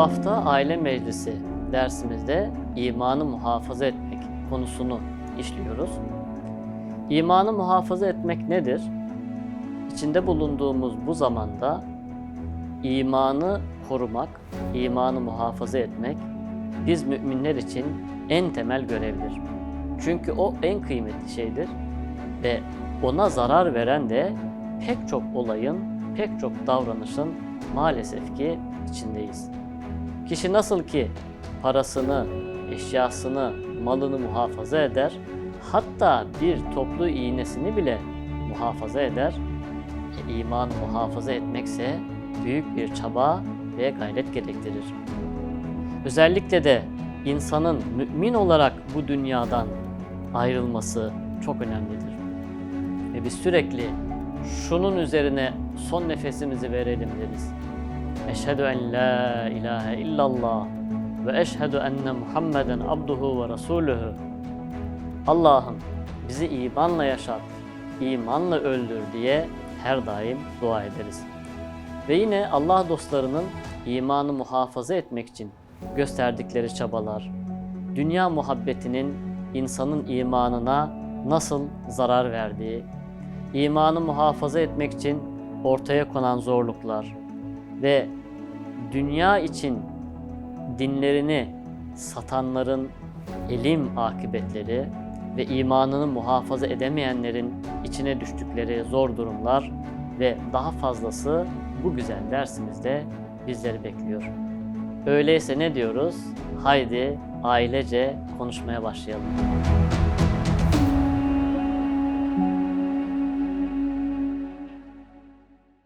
Hafta aile meclisi dersimizde imanı muhafaza etmek konusunu işliyoruz. İmanı muhafaza etmek nedir? İçinde bulunduğumuz bu zamanda imanı korumak, imanı muhafaza etmek biz müminler için en temel görevdir. Çünkü o en kıymetli şeydir ve ona zarar veren de pek çok olayın, pek çok davranışın maalesef ki içindeyiz. Kişi nasıl ki parasını, eşyasını, malını muhafaza eder, hatta bir toplu iğnesini bile muhafaza eder, e, imanı muhafaza etmekse büyük bir çaba ve gayret gerektirir. Özellikle de insanın mümin olarak bu dünyadan ayrılması çok önemlidir. Ve biz sürekli şunun üzerine son nefesimizi verelim deriz. Eşhedü en la ilahe illallah ve eşhedü enne Muhammeden abduhu ve rasuluhu. Allah'ım bizi imanla yaşat, imanla öldür diye her daim dua ederiz. Ve yine Allah dostlarının imanı muhafaza etmek için gösterdikleri çabalar, dünya muhabbetinin insanın imanına nasıl zarar verdiği, imanı muhafaza etmek için ortaya konan zorluklar ve dünya için dinlerini satanların elim akıbetleri ve imanını muhafaza edemeyenlerin içine düştükleri zor durumlar ve daha fazlası bu güzel dersimizde bizleri bekliyor. Öyleyse ne diyoruz? Haydi ailece konuşmaya başlayalım.